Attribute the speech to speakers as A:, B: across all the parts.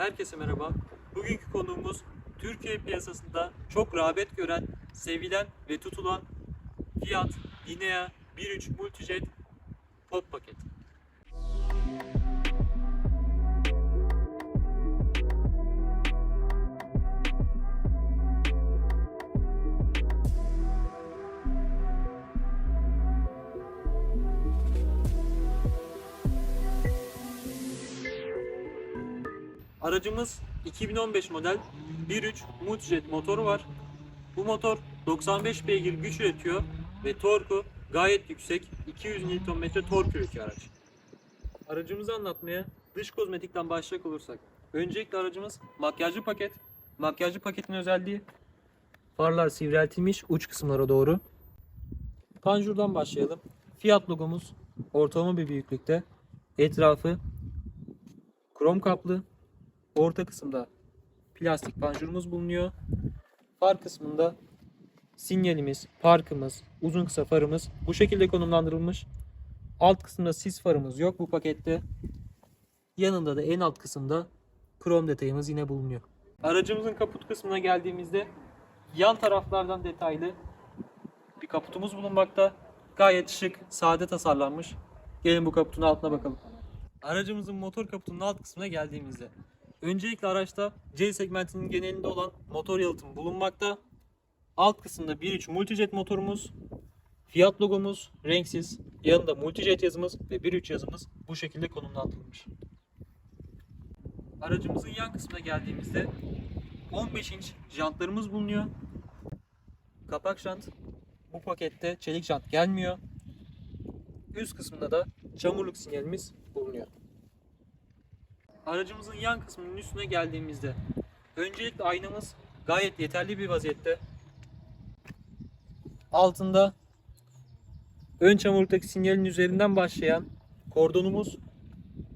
A: Herkese merhaba. Bugünkü konuğumuz Türkiye piyasasında çok rağbet gören, sevilen ve tutulan Fiat Linea 1.3 Multijet Pop paket. Aracımız 2015 model 1.3 Multijet motoru var. Bu motor 95 beygir güç üretiyor ve torku gayet yüksek. 200 Nm tork üretiyor araç. Aracımızı anlatmaya dış kozmetikten başlayacak olursak. Öncelikle aracımız makyajlı paket. Makyajlı paketin özelliği farlar sivriltilmiş uç kısımlara doğru. Panjurdan başlayalım. Fiat logomuz ortalama bir büyüklükte. Etrafı krom kaplı. Orta kısımda plastik panjurumuz bulunuyor. Far kısmında sinyalimiz, parkımız, uzun kısa farımız bu şekilde konumlandırılmış. Alt kısımda sis farımız yok bu pakette. Yanında da en alt kısımda krom detayımız yine bulunuyor. Aracımızın kaput kısmına geldiğimizde yan taraflardan detaylı bir kaputumuz bulunmakta. Gayet şık, sade tasarlanmış. Gelin bu kaputun altına bakalım. Aracımızın motor kaputunun alt kısmına geldiğimizde Öncelikle araçta C segmentinin genelinde olan motor yalıtımı bulunmakta. Alt kısımda 1.3 Multijet motorumuz, Fiat logomuz renksiz, yanında Multijet yazımız ve 1.3 yazımız bu şekilde konumlandırılmış. Aracımızın yan kısmına geldiğimizde 15 inç jantlarımız bulunuyor. Kapak jant bu pakette çelik jant gelmiyor. Üst kısmında da çamurluk sinyalimiz. Aracımızın yan kısmının üstüne geldiğimizde öncelikle aynamız gayet yeterli bir vaziyette. Altında ön çamurluktaki sinyalin üzerinden başlayan kordonumuz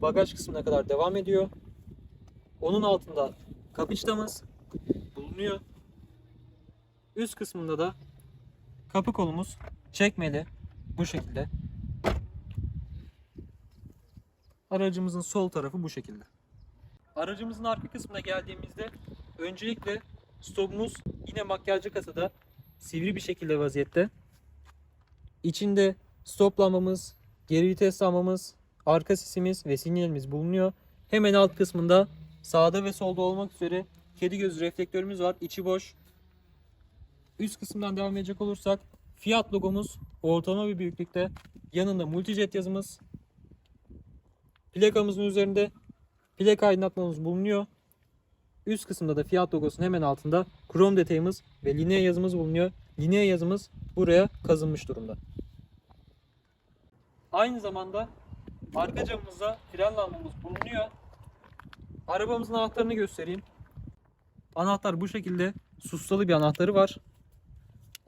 A: bagaj kısmına kadar devam ediyor. Onun altında kapıçtamız bulunuyor. Üst kısmında da kapı kolumuz çekmeli bu şekilde. Aracımızın sol tarafı bu şekilde. Aracımızın arka kısmına geldiğimizde öncelikle stopumuz yine makyajlı kasada sivri bir şekilde vaziyette. İçinde stop lambamız, geri vites lambamız, arka sisimiz ve sinyalimiz bulunuyor. Hemen alt kısmında sağda ve solda olmak üzere kedi gözü reflektörümüz var. İçi boş. Üst kısımdan devam edecek olursak Fiat logomuz ortalama bir büyüklükte. Yanında Multijet yazımız, Plakamızın üzerinde plaka aydınlatmamız bulunuyor. Üst kısımda da Fiat logosunun hemen altında krom detayımız ve linea yazımız bulunuyor. Linea yazımız buraya kazınmış durumda. Aynı zamanda arka camımızda fren lambamız bulunuyor. Arabamızın anahtarını göstereyim. Anahtar bu şekilde sustalı bir anahtarı var.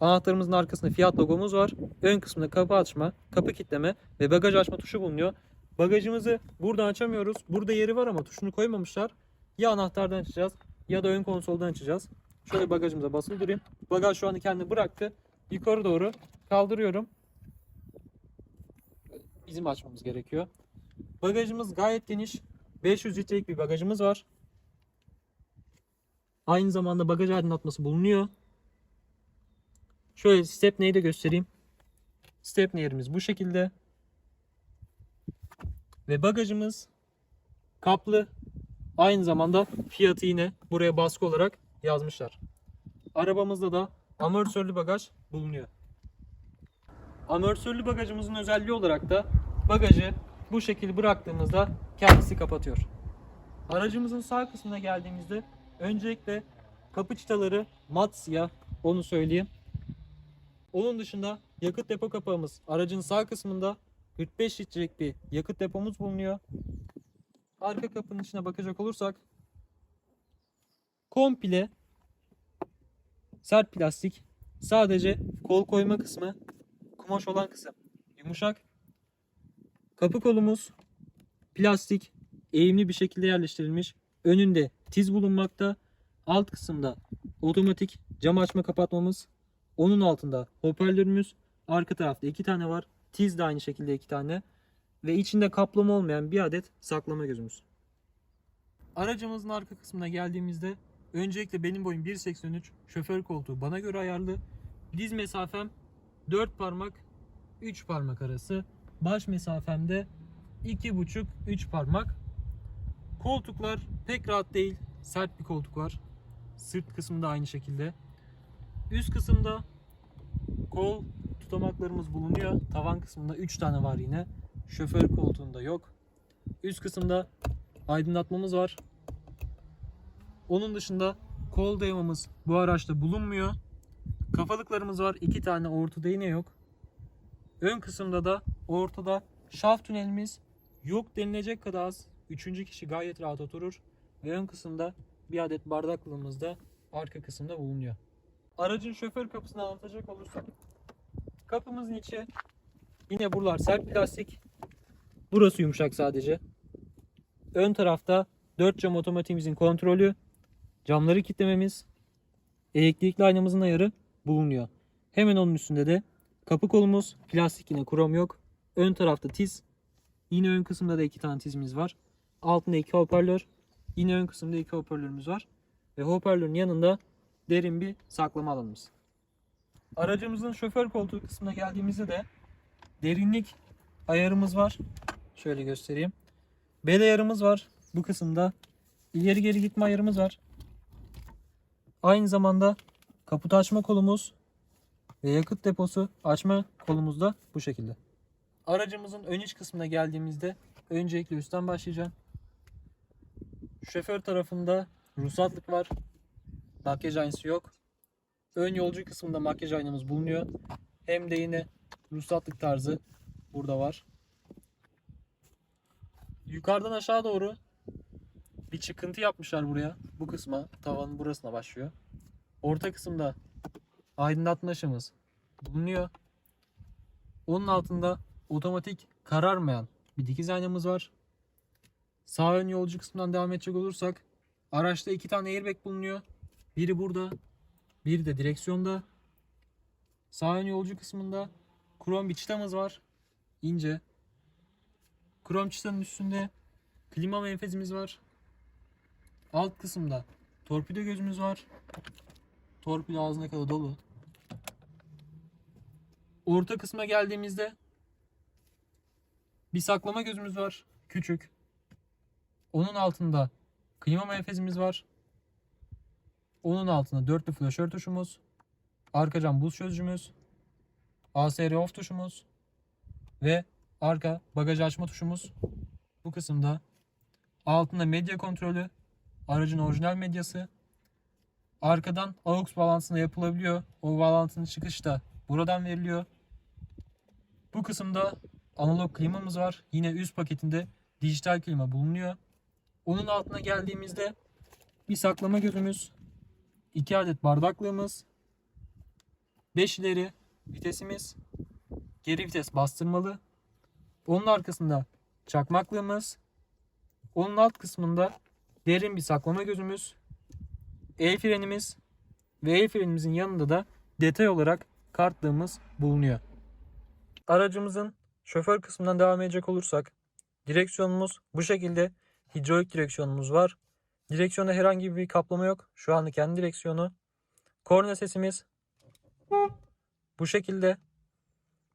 A: Anahtarımızın arkasında Fiat logomuz var. Ön kısmında kapı açma, kapı kilitleme ve bagaj açma tuşu bulunuyor. Bagajımızı buradan açamıyoruz. Burada yeri var ama tuşunu koymamışlar. Ya anahtardan açacağız ya da ön konsoldan açacağız. Şöyle bagajımıza basılı durayım. Bagaj şu anda kendini bıraktı. Yukarı doğru kaldırıyorum. Bizim açmamız gerekiyor. Bagajımız gayet geniş. 500 litrelik bir bagajımız var. Aynı zamanda bagaj aydınlatması bulunuyor. Şöyle stepney'i de göstereyim. Stepney yerimiz bu şekilde. Ve bagajımız kaplı. Aynı zamanda fiyatı yine buraya baskı olarak yazmışlar. Arabamızda da amortisörlü bagaj bulunuyor. Amortisörlü bagajımızın özelliği olarak da bagajı bu şekilde bıraktığımızda kendisi kapatıyor. Aracımızın sağ kısmına geldiğimizde öncelikle kapı çıtaları mat siyah onu söyleyeyim. Onun dışında yakıt depo kapağımız aracın sağ kısmında 45 litrelik bir yakıt depomuz bulunuyor. Arka kapının içine bakacak olursak komple sert plastik. Sadece kol koyma kısmı kumaş olan kısım yumuşak. Kapı kolumuz plastik eğimli bir şekilde yerleştirilmiş. Önünde tiz bulunmakta. Alt kısımda otomatik cam açma kapatmamız. Onun altında hoparlörümüz. Arka tarafta iki tane var. Tiz de aynı şekilde iki tane. Ve içinde kaplama olmayan bir adet saklama gözümüz. Aracımızın arka kısmına geldiğimizde öncelikle benim boyum 1.83, şoför koltuğu bana göre ayarlı. Diz mesafem 4 parmak 3 parmak arası. Baş mesafemde 2,5-3 parmak. Koltuklar pek rahat değil. Sert bir koltuk var. Sırt kısmında aynı şekilde. Üst kısımda kol tutamaklarımız bulunuyor. Tavan kısmında 3 tane var yine. Şoför koltuğunda yok. Üst kısımda aydınlatmamız var. Onun dışında kol dayamamız bu araçta bulunmuyor. Kafalıklarımız var. 2 tane ortada yine yok. Ön kısımda da ortada şaft tünelimiz yok denilecek kadar az. Üçüncü kişi gayet rahat oturur. Ve ön kısımda bir adet bardaklığımız da arka kısımda bulunuyor. Aracın şoför kapısını anlatacak olursak kapımızın içi yine buralar sert plastik. Burası yumuşak sadece. Ön tarafta 4 cam otomatiğimizin kontrolü, camları kilitlememiz, elektrikli aynamızın ayarı bulunuyor. Hemen onun üstünde de kapı kolumuz, plastik yine krom yok. Ön tarafta tiz. Yine ön kısımda da iki tane tizimiz var. Altında iki hoparlör. Yine ön kısımda iki hoparlörümüz var. Ve hoparlörün yanında derin bir saklama alanımız. Aracımızın şoför koltuğu kısmına geldiğimizde de derinlik ayarımız var. Şöyle göstereyim. Bel ayarımız var bu kısımda. İleri geri gitme ayarımız var. Aynı zamanda kaputu açma kolumuz ve yakıt deposu açma kolumuz da bu şekilde. Aracımızın ön iç kısmına geldiğimizde öncelikle üstten başlayacağım. Şoför tarafında ruhsatlık var. Makyaj aynası yok. Ön yolcu kısmında makyaj aynamız bulunuyor. Hem de yine ruhsatlık tarzı burada var. Yukarıdan aşağı doğru bir çıkıntı yapmışlar buraya. Bu kısma, tavanın burasına başlıyor. Orta kısımda aydınlatma ışığımız bulunuyor. Onun altında otomatik kararmayan bir dikiz aynamız var. Sağ ön yolcu kısmından devam edecek olursak araçta iki tane airbag bulunuyor. Biri burada, biri de direksiyonda. Sağ ön yolcu kısmında krom bir çıtamız var. İnce. Krom çıtanın üstünde klima menfezimiz var. Alt kısımda torpido gözümüz var. Torpido ağzına kadar dolu. Orta kısma geldiğimizde bir saklama gözümüz var. Küçük. Onun altında klima menfezimiz var. Onun altında dörtlü flaşör tuşumuz. Arka cam buz çözücümüz. ASR off tuşumuz. Ve arka bagajı açma tuşumuz. Bu kısımda altında medya kontrolü. Aracın orijinal medyası. Arkadan AUX bağlantısına yapılabiliyor. O bağlantının çıkışı da buradan veriliyor. Bu kısımda analog klimamız var. Yine üst paketinde dijital klima bulunuyor. Onun altına geldiğimizde bir saklama gözümüz, iki adet bardaklığımız, 5 ileri vitesimiz, geri vites bastırmalı. Onun arkasında çakmaklığımız, onun alt kısmında derin bir saklama gözümüz, el frenimiz ve el frenimizin yanında da detay olarak kartlığımız bulunuyor. Aracımızın şoför kısmından devam edecek olursak direksiyonumuz bu şekilde hidrolik direksiyonumuz var. Direksiyonda herhangi bir kaplama yok. Şu anda kendi direksiyonu. Korna sesimiz bu şekilde.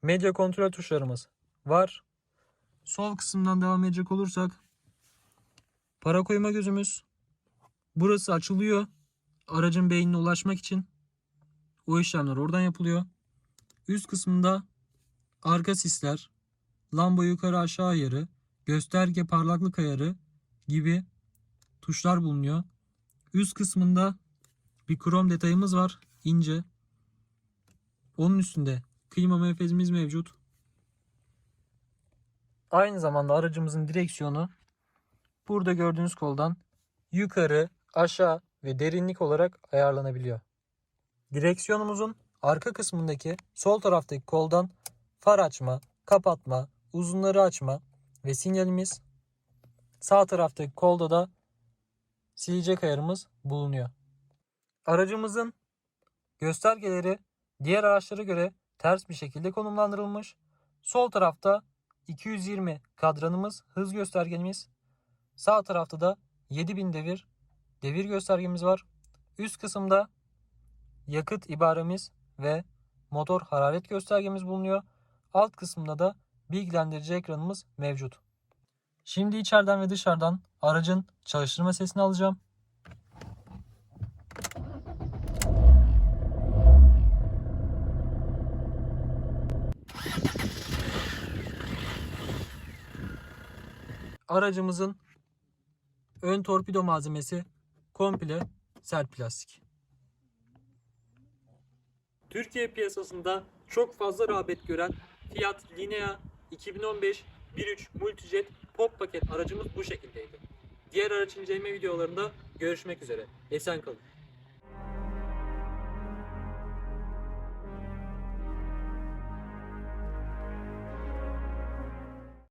A: Medya kontrol tuşlarımız var. Sol kısımdan devam edecek olursak para koyma gözümüz. Burası açılıyor. Aracın beynine ulaşmak için. O işlemler oradan yapılıyor. Üst kısmında arka sisler, lamba yukarı aşağı ayarı, gösterge parlaklık ayarı gibi tuşlar bulunuyor. Üst kısmında bir krom detayımız var. ince. Onun üstünde klima menfezimiz mevcut. Aynı zamanda aracımızın direksiyonu burada gördüğünüz koldan yukarı, aşağı ve derinlik olarak ayarlanabiliyor. Direksiyonumuzun arka kısmındaki sol taraftaki koldan far açma, kapatma, uzunları açma ve sinyalimiz sağ taraftaki kolda da silecek ayarımız bulunuyor. Aracımızın göstergeleri diğer araçlara göre ters bir şekilde konumlandırılmış. Sol tarafta 220 kadranımız, hız göstergemiz. Sağ tarafta da
B: 7000 devir devir göstergemiz var. Üst kısımda yakıt ibaremiz ve motor hararet göstergemiz bulunuyor. Alt kısımda da bilgilendirici ekranımız mevcut. Şimdi içeriden ve dışarıdan aracın çalıştırma sesini alacağım. Aracımızın ön torpido malzemesi komple sert plastik.
A: Türkiye piyasasında çok fazla rağbet gören Fiat Linea 2015 1.3 Multijet Pop paket aracımız bu şekildeydi. Diğer araç inceleme videolarında görüşmek üzere. Esen kalın.